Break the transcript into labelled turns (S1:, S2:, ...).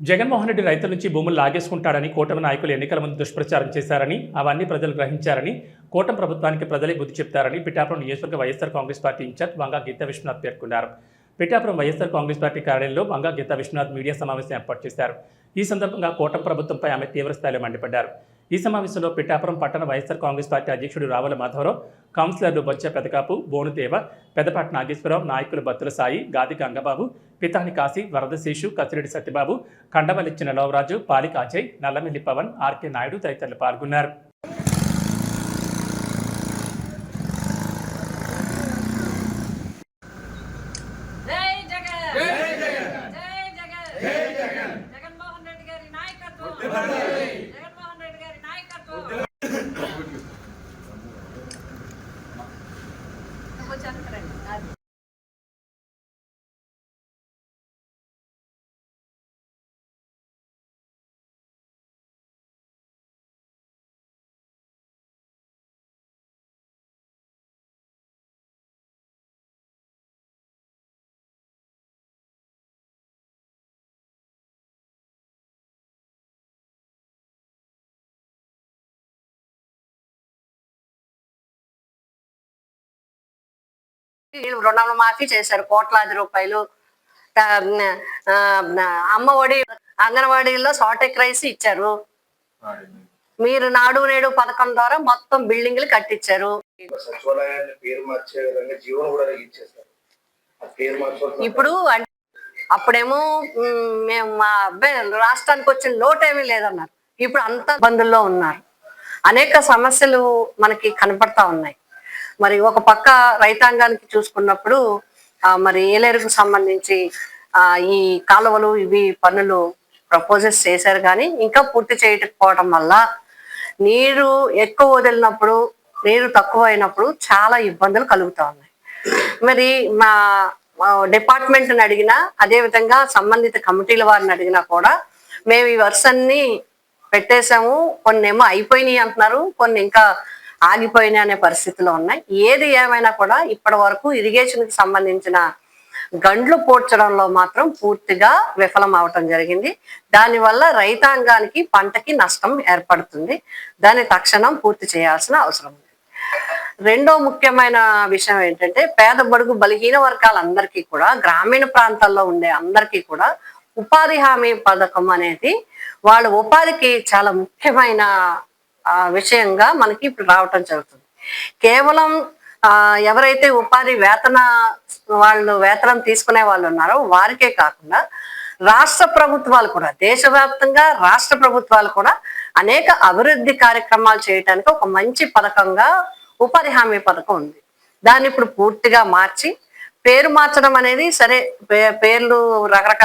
S1: జగన్మోహన్ రెడ్డి రైతుల నుంచి భూములు లాగేసుకుంటాడని కూటమి నాయకులు ఎన్నికల ముందు దుష్ప్రచారం చేశారని అవన్నీ ప్రజలు గ్రహించారని కూటమి ప్రభుత్వానికి ప్రజలే బుద్ధి చెప్తారని పిఠాపురం నియోజకవర్గ YSR Congress party incharge Vanga Geetha Viswanath పేర్కొన్నారు. పిఠాపురం వైఎస్ఆర్ కాంగ్రెస్ పార్టీ కార్యాలయంలో వంగా గీతా విశ్వనాథ్ మీడియా సమావేశం ఏర్పాటు చేశారు. ఈ సందర్భంగా కూటమి ప్రభుత్వంపై ఆమె తీవ్రస్థాయిలో మండిపడ్డారు. ఈ సమావేశంలో పిఠాపురం పట్టణ వైఎస్ఆర్ కాంగ్రెస్ పార్టీ అధ్యక్షుడు రావుల మాధవరావు కౌన్సిలర్లు బొచ్చ పెదకాపు బోనుదేవ పెదపాటి నాగేశ్వరరావు నాయకులు బత్తుల సాయి గాది గంగబాబు పితాని కాశీ వరదశేషు కసిరెడ్డి సత్యబాబు కండవలిచ్చిన నవరాజు పాలిక అజయ్ నల్లమిల్లి పవన్ ఆర్కే నాయుడు తదితరులు పాల్గొన్నారు.
S2: వచ్చాను రండి. అది.
S3: వీళ్ళు రుణం మాఫీ చేశారు కోట్లాది రూపాయలు. ఆ, ఆ, అమ్మ ఒడి అంగన్వాడీలో సాటెక్ రైస్ ఇచ్చారు. మీరు నాడు నేడు పథకం ద్వారా మొత్తం బిల్డింగ్లు కట్టించారు. ఇప్పుడు అప్పుడేమో మేము మా అబ్బాయి రాష్ట్రానికి వచ్చిన లోటేమీ లేదన్నారు. ఇప్పుడు అంతా ఇబ్బందుల్లో ఉన్నారు. అనేక సమస్యలు మనకి కనపడతా ఉన్నాయి. మరి ఒక పక్క రైతాంగానికి చూసుకున్నప్పుడు మరి ఏలేరుకు సంబంధించి ఈ కాలువలు ఇవి పనులు ప్రపోజల్స్ చేశారు కానీ ఇంకా పూర్తి చేయకపోవడం వల్ల నీరు ఎక్కువ వదిలినప్పుడు నీరు తక్కువ అయినప్పుడు చాలా ఇబ్బందులు కలుగుతూ ఉన్నాయి. మరి మా డిపార్ట్మెంట్ని అడిగినా అదే విధంగా సంబంధిత కమిటీల వారిని అడిగినా కూడా మేము ఈ వర్షాన్ని పెట్టేశాము కొన్ని ఏమో అయిపోయినాయి అంటున్నారు కొన్ని ఇంకా ఆగిపోయినాయి అనే పరిస్థితిలో ఉన్నాయి. ఏది ఏమైనా కూడా ఇప్పటి వరకు ఇరిగేషన్కి సంబంధించిన గండ్లు పూడ్చడంలో మాత్రం పూర్తిగా విఫలం అవటం జరిగింది. దానివల్ల రైతాంగానికి పంటకి నష్టం ఏర్పడుతుంది. దాన్ని తక్షణం పూర్తి చేయాల్సిన అవసరం ఉంది. రెండో ముఖ్యమైన విషయం ఏంటంటే పేద బడుగు బలహీన వర్గాలందరికీ కూడా గ్రామీణ ప్రాంతాల్లో ఉండే అందరికీ కూడా ఉపాధి హామీ పథకం అనేది వాళ్ళ ఉపాధికి చాలా ముఖ్యమైన విషయంగా మనకి ఇప్పుడు రావటం జరుగుతుంది. కేవలం ఆ, ఎవరైతే ఉపాధి వేతన వాళ్ళు వేతనం తీసుకునే వాళ్ళు ఉన్నారో వారికే కాకుండా రాష్ట్ర ప్రభుత్వాలు కూడా దేశవ్యాప్తంగా రాష్ట్ర ప్రభుత్వాలు కూడా అనేక అభివృద్ధి కార్యక్రమాలు చేయడానికి ఒక మంచి పథకంగా ఉపాధి హామీ పథకం ఉంది. దాన్ని ఇప్పుడు పూర్తిగా మార్చి పేరు మార్చడం అనేది సరే పే- పేర్లు రకరకాల